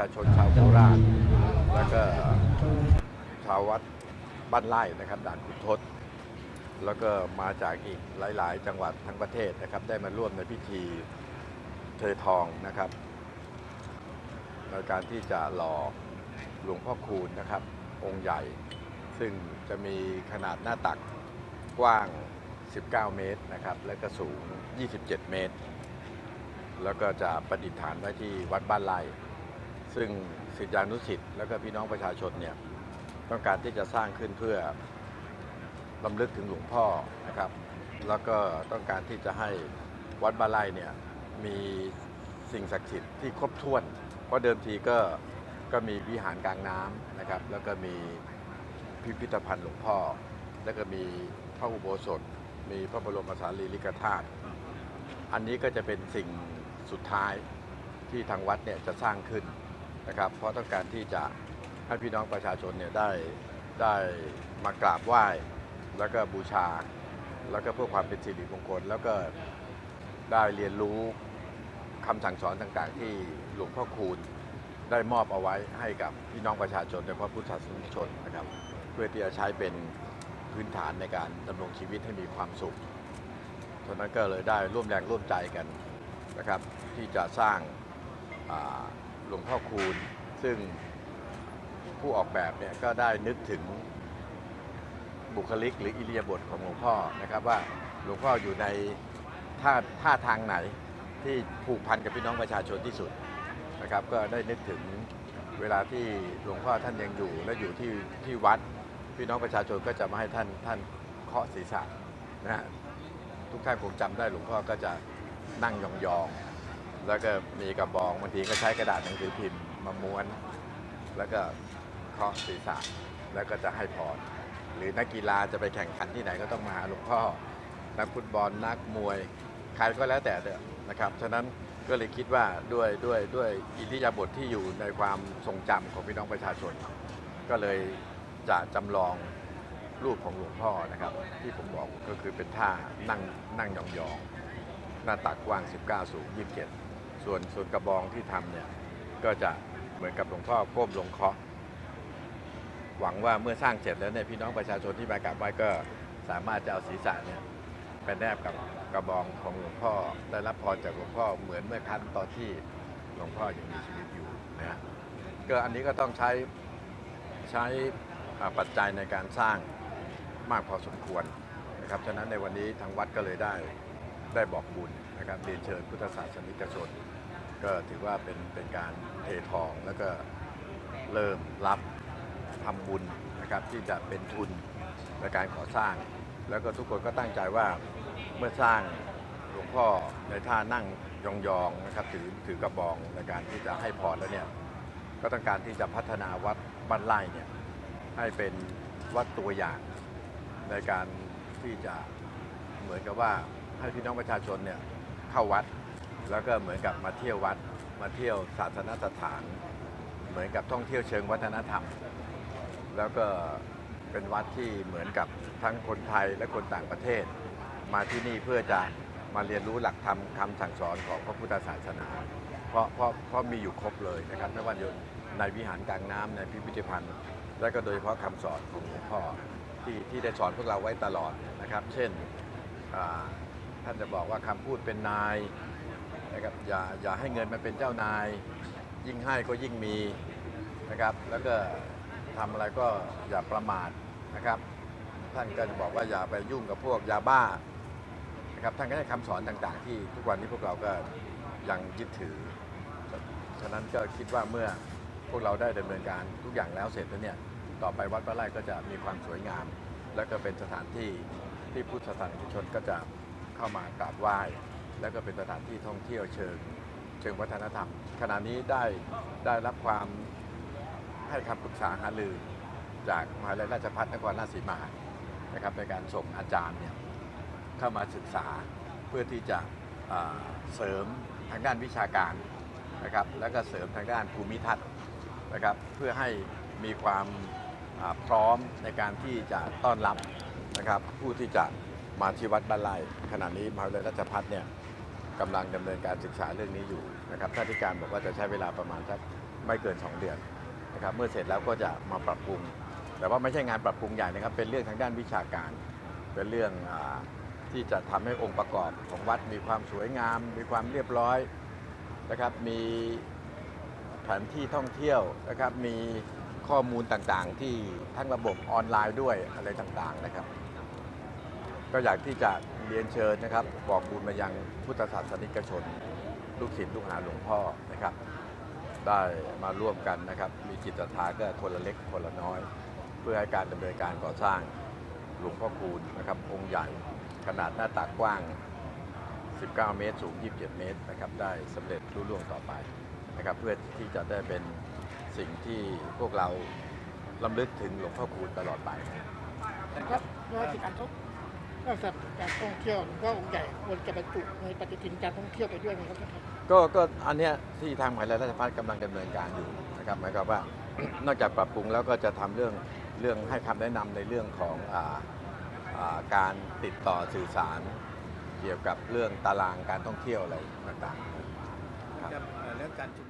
ชาชนชาวโคราช แล้วก็ชาววัดบ้านไร่นะครับด่านขุนทศ แล้วก็มาจากอีกหลาย ๆ จังหวัดทั้งประเทศนะครับ ได้มาร่วมในพิธีเททองนะครับในการที่จะหล่อหลวงพ่อคูณนะครับ องค์ใหญ่ ซึ่งจะมีขนาดหน้าตักกว้าง 19 เมตรนะครับ และก็สูง 27 เมตร แล้วก็จะประดิษฐานไว้ที่วัดบ้านไร่ ซึ่งศิษยานุศิษย์แล้วก็พี่น้องประชาชนเนี่ยต้องการที่จะสร้างขึ้นเพื่อลำลึกถึงหลวงพ่อนะครับ แล้วก็ต้องการที่จะให้วัดบาไร่เนี่ยมีสิ่งศักดิ์สิทธิ์ที่ครบถ้วน เพราะเดิมทีก็ก็มีวิหารกลางน้ำนะครับ แล้วก็มีพิพิธภัณฑ์หลวงพ่อ แล้วก็มีพระอุโบสถ มีพระบรมสารีริกธาตุอันนี้ก็จะเป็นสิ่งสุดท้ายที่ทางวัดเนี่ยจะสร้างขึ้น นะครับเพราะต้องการที่จะให้พี่น้องประชาชนเนี่ยได้ได้มากราบไหว้ แล้วก็บูชา แล้วก็เพื่อความเป็นสิริมงคล แล้วก็ได้เรียนรู้คำสั่งสอนต่างๆ ที่หลวงพ่อคูณได้มอบเอาไว้ให้กับพี่น้องประชาชนโดยเฉพาะพุทธศาสนิกชนนะครับ เพื่อที่จะใช้เป็นพื้นฐานในการดำรงชีวิตให้มีความสุขฉะนั้นก็เลยได้ร่วมแรงร่วมใจกันนะครับ ที่จะสร้างอ่า หลวงพ่อคูณ ซึ่งผู้ออกแบบเนี่ยก็ได้นึกถึงบุคลิกหรืออิริยาบถของหลวงพ่อนะครับว่าหลวงพ่ออยู่ในท่าท่าทางไหนที่ผูกพันกับพี่น้องประชาชนที่สุดนะครับ ก็ได้นึกถึงเวลาที่หลวงพ่อท่านยังอยู่และอยู่ที่ที่วัดพี่น้องประชาชนก็จะมาให้ท่านท่านเคาะศีรษะนะฮะทุกท่านคงจำได้หลวงพ่อก็จะนั่งยองๆ แล้วก็มีกระบองบางทีก็ใช้กระดาษหนังสือพิมพ์มาม้วน แล้วก็เคาะศีรษะแล้วก็จะให้พรหรือนักกีฬาจะไปแข่งขันที่ไหนก็ต้องมาหาหลวงพ่อ นักฟุตบอลนักมวยใครก็แล้วแต่เถอะนะครับฉะนั้นก็เลยคิดว่าด้วยด้วยด้วยอิริยาบถที่อยู่ในความทรงจำของพี่น้องประชาชน ก็เลยจะจำลองรูปของหลวงพ่อนะครับ ที่ผมบอกก็คือเป็นท่านั่งนั่งยองๆหน้าตักกว้าง 19 สูง27 ส่วนส่วนกระบองที่ทำเนี่ยก็จะเหมือนกับหลวงพ่อก้มลงเคาะ หวังว่าเมื่อสร้างเสร็จแล้วเนี่ยพี่น้องประชาชนที่มากราบไหว้ก็สามารถจะเอาศีรษะเนี่ยไปแนบกับกระบองของหลวงพ่อได้รับพรจากหลวงพ่อเหมือนเมื่อครั้งตอนที่หลวงพ่อยังมีชีวิตอยู่นะฮะก็อันนี้ก็ต้องใช้ใช้ปัจจัยในการสร้างมากพอสมควรนะครับฉะนั้นในวันนี้ทางวัดก็เลยได้ได้บอกบุญ นะครับเรียนเชิญพุทธศาสนิกชน ก็ถือว่าเป็นเป็นการเททองแล้วก็เริ่มรับทำบุญนะครับที่จะเป็นทุนในการก่อสร้าง แล้วก็ทุกคนก็ตั้งใจว่าเมื่อสร้างหลวงพ่อในท่านั่งยองๆนะครับถือถือกระบองในการที่จะให้พรแล้วเนี่ยก็ต้องการที่จะพัฒนาวัดบ้านไร่เนี่ยให้เป็นวัดตัวอย่างในการที่จะเหมือนกับว่าให้พี่น้องประชาชนเนี่ย เข้าวัด แล้วก็เหมือนกับมาเที่ยววัด มาเที่ยวศาสนสถาน เหมือนกับท่องเที่ยวเชิงวัฒนธรรม แล้วก็เป็นวัดที่เหมือนกับทั้งคนไทยและคนต่างประเทศ มาที่นี่เพื่อจะมาเรียนรู้หลักธรรมคำสั่งสอนของพระพุทธศาสนา เพราะเพราะเพราะมีอยู่ครบเลยนะครับไม่ว่าจะในวิหารกลางน้ำในพิพิธภัณฑ์ และก็โดยเฉพาะคำสอนของหลวงพ่อที่ที่ได้สอนพวกเราไว้ตลอดนะครับ เช่นอ่าท่านจะบอกว่าคำพูดเป็นนายนะครับอย่าอย่าให้เงินมันเป็นเจ้านาย ยิ่งให้ก็ยิ่งมีนะครับ แล้วก็ทำอะไรก็อย่าประมาทนะครับ ท่านก็จะบอกว่าอย่าไปยุ่งกับพวกยาบ้านะครับท่านก็ให้คำสอนต่างๆ ที่ทุกวันนี้พวกเราก็ยังยึดถือ ฉะนั้นก็คิดว่าเมื่อพวกเราได้ดำเนินการทุกอย่างแล้วเสร็จแล้วเนี่ยต่อไปวัดพระไร่ก็จะมีความสวยงาม และก็เป็นสถานที่ที่พุทธศาสนิกชนก็จะ เข้ามากราบไหว้ แล้วก็เป็นสถานที่ท่องเที่ยวเชิงเชิงวัฒนธรรม ขณะนี้ได้ได้รับความให้คำปรึกษาหารือจากมหาวิทยาลัยราชภัฏนครราชสีมานะครับในการส่งอาจารย์เนี่ยเข้ามาศึกษาเพื่อที่จะเสริมทางด้านวิชาการนะครับแล้วก็เสริมทางด้านภูมิทัศน์นะครับเพื่อให้มีความพร้อมในการที่จะต้อนรับนะครับผู้ที่จะ มาที่วัดบ้านไร่ขณะนี้มหาวิทยาลัยราชภัฏเนี่ยกำลังดำเนินการศึกษาเรื่องนี้อยู่นะครับท่านที่การบอกว่าจะใช้เวลาประมาณสักไม่เกิน 2 เดือนนะครับเมื่อเสร็จแล้วก็จะมาปรับปรุง แต่ว่าไม่ใช่งานปรับปรุงใหญ่นะครับ เป็นเรื่องทางด้านวิชาการ เป็นเรื่องอที่จะทำให้องค์ประกอบของวัดมีความสวยงาม มีความเรียบร้อยนะครับมีแผนที่ท่องเที่ยวนะครับมีข้อมูลต่างๆ ที่ทั้งระบบออนไลน์ด้วยอะไรต่างๆนะครับ ก็อยากที่จะเรียนเชิญนะครับ บอกบุญมายังพุทธศาสนิกชน ลูกศิษย์ลูกหาหลวงพ่อนะครับ ได้มาร่วมกันนะครับ มีจิตศรัทธาก็คนละเล็กคนละน้อย เพื่อให้การดำเนินการก่อสร้างหลวงพ่อคูณนะครับ องค์ใหญ่ขนาดหน้าตักว้าง 19 เมตร สูง 27 เมตรนะครับ ได้สำเร็จรุ่ล่วงต่อไปนะครับ เพื่อที่จะได้เป็นสิ่งที่พวกเราลำลึกถึงหลวงพ่อคูณตลอดไปครับนอจากการท่อง นอกจากการท่องเที่ยวหลวงพ่อองค์ใหญ่ควรจะบรรจุในปฏิทินการท่องเที่ยวไปด้วยไหมครับท่านครับก็ก็อันเนี้ยที่ทางมหาวิทยาลัยราชภัฏกำลังดำเนินการอยู่นะครับหมายความว่านอกจากปรับปรุงแล้วก็จะทำเรื่องเรื่องให้คำแนะนำในเรื่องของอาอ่าการติดต่อสื่อสาร เกี่ยวกับเรื่องตารางการท่องเที่ยวอะไรต่างๆกับเอ่อเรื่องการชุมนุม